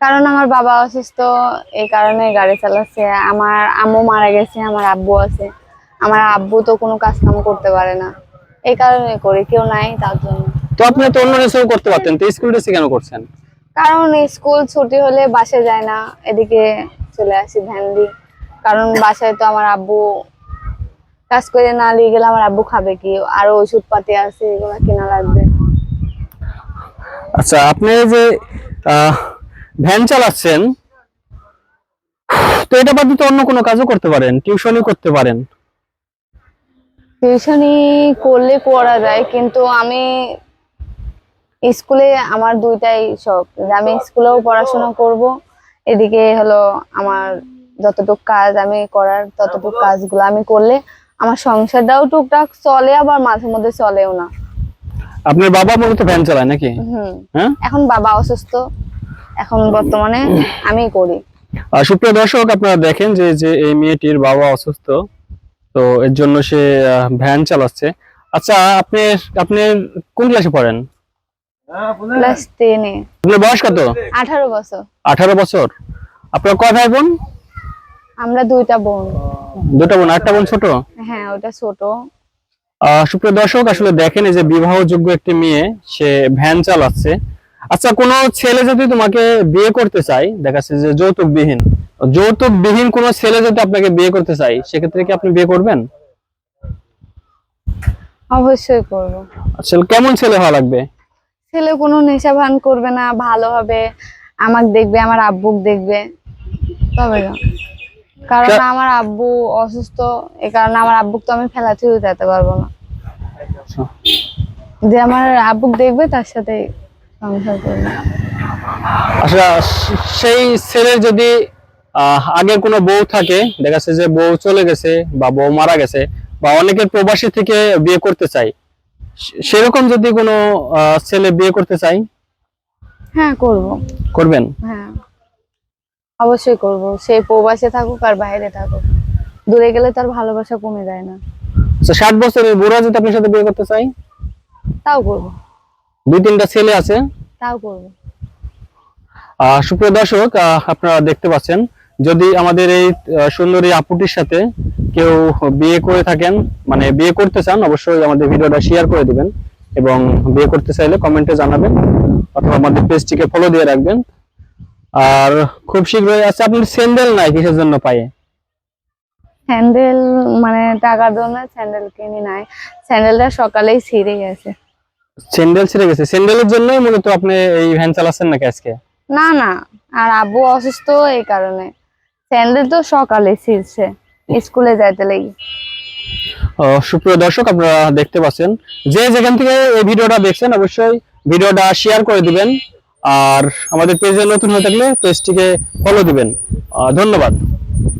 কারণ আমার বাবা অসুস্থ এই কারণে গাড়ি চালাচ্ছে। আমার আম্মু মারা গেছে আমার আব্বু আছে। আমার আব্বু তো কোনো কাজ কাম করতে পারে না। এই কারণে করি কেউ নাই তার জন্য। তো আপনি তো অন্য ড্রেসেও করতে পারতেন তো স্কুল ড্রেসে কেন করছেন? কারণ স্কুল ছুটি হলে বাসে যায় না এদিকে চলে আসি ধ্যান দিই। কারণ বাসায় তো আমার আব্বু কাজ করে না নিয়ে গেলে আমার আব্বু খাবে কি? আরও ওষুধ পাতি আছে এগুলো কেনা লাগবে। আচ্ছা আপনি যে আহ, ভ্যান চালাচ্ছেন তো এটা বাদে তো অন্য কোনো কাজও করতে পারেন টিউশনই করতে পারেন। টিউশনি করলে করা যায় কিন্তু আমি স্কুলে আমার দুইটাই শখ। আমি স্কুলেও পড়াশোনা করব এদিকে হলো আমার যতটুকু কাজ আমি করার ততটুকু কাজগুলো আমি করলে আমার সংসারটাও টুকটাক চলে আবার মাঝে মধ্যে চলেও না। আপনার বাবা মূলত ভ্যান চালায় নাকি? হ্যাঁ? এখন বাবা অসুস্থ। এখন বর্তমানে আমি করি। সুপ্রিয় দর্শক আপনারা দেখেন যে যে এই মেয়েটির বাবা অসুস্থ তো এর জন্য সে ভ্যান চালাচ্ছে। আচ্ছা আপনি আপনি কোন ক্লাসে পড়েন? ক্লাস টেনে আপনার বয়স কত? আঠারো বছর। আঠারো বছর। আপনার কয় ভাই বোন? আমরা দুইটা বোন। দুটো বোন একটা বোন ছোট? হ্যাঁ ওটা ছোট। আহ, সুপ্রিয় দর্শক আসলে দেখেন এই যে বিবাহযোগ্য একটি মেয়ে সে ভ্যান চালাচ্ছে। আচ্ছা কোনো ছেলে যদি তোমাকে বিয়ে করতে চায় দেখা যাচ্ছে যে যৌতুকবিহীন যৌতুকবিহীন কোনো ছেলে যদি আপনাকে বিয়ে করতে চায় সেক্ষেত্রে কি আপনি বিয়ে করবেন? অবশ্যই করব। আসলে কেমন ছেলে হওয়া লাগবে? ছেলে কোনো নেশা ভান করবে না ভালো হবে আমার দেখবে আমার আব্বুক দেখবে তবে না। কারণ আমার আব্বু অসুস্থ এই কারণে আমার আব্বুক তো আমি ফেলাতেও যেতে পারব না। যে আমার আব্বুক দেখবে তার সাথে সংসার আচ্ছা সেই ছেলের যদি আগের কোনো বউ থাকে দেখা যাচ্ছে যে বউ চলে গেছে বা বউ মারা গেছে বা অনেকের প্রবাসী থেকে বিয়ে করতে চাই সেরকম যদি কোনো ছেলে বিয়ে করতে চাই হ্যাঁ করব। করবেন? হ্যাঁ। অবশ্যই করব। সে প্রবাসে থাকুক আর বাইরে থাকুক। দূরে গেলে তার ভালোবাসা কমে যায় না। তো ষাট বছরের বুড়া যদি আপনার সাথে বিয়ে করতে চাই তাও করব। দুই তিনটা ছেলে আছে? তাও করব। সুপ্রিয় দর্শক আপনারা দেখতে পাচ্ছেন যদি আমাদের এই সুন্দরী আপুটির সাথে কেউ বিয়ে করে থাকেন মানে বিয়ে করতে চান অবশ্যই আমাদের ভিডিওটা শেয়ার করে দিবেন এবং বিয়ে করতে চাইলে কমেন্টে জানাবেন অথবা আমাদের পেজটিকে ফলো দিয়ে রাখবেন। আর খুব শীঘ্রই আছে আপনার স্যান্ডেল নাই কিসের জন্য পায়ে? স্যান্ডেল মানে টাকার জন্য স্যান্ডেল কিনি নাই। স্যান্ডেলটা সকালেই ছিঁড়ে গেছে। স্যান্ডেল ছিঁড়ে গেছে। স্যান্ডেলের জন্যই মূলত আপনি এই ভ্যান চালাচ্ছেন নাকি আজকে? না না আর আব্বু অসুস্থ এই কারণে। স্যান্ডেল তো সকালে ছিঁড়ছে স্কুলে যাইতে লাগি। সুপ্রিয় দর্শক আপনারা দেখতে পাচ্ছেন। যে যেখান থেকে এই ভিডিওটা দেখছেন অবশ্যই ভিডিওটা শেয়ার করে দিবেন। আর আমাদের পেজে নতুন হয়ে থাকলে পেজটিকে ফলো দিবেন। ধন্যবাদ।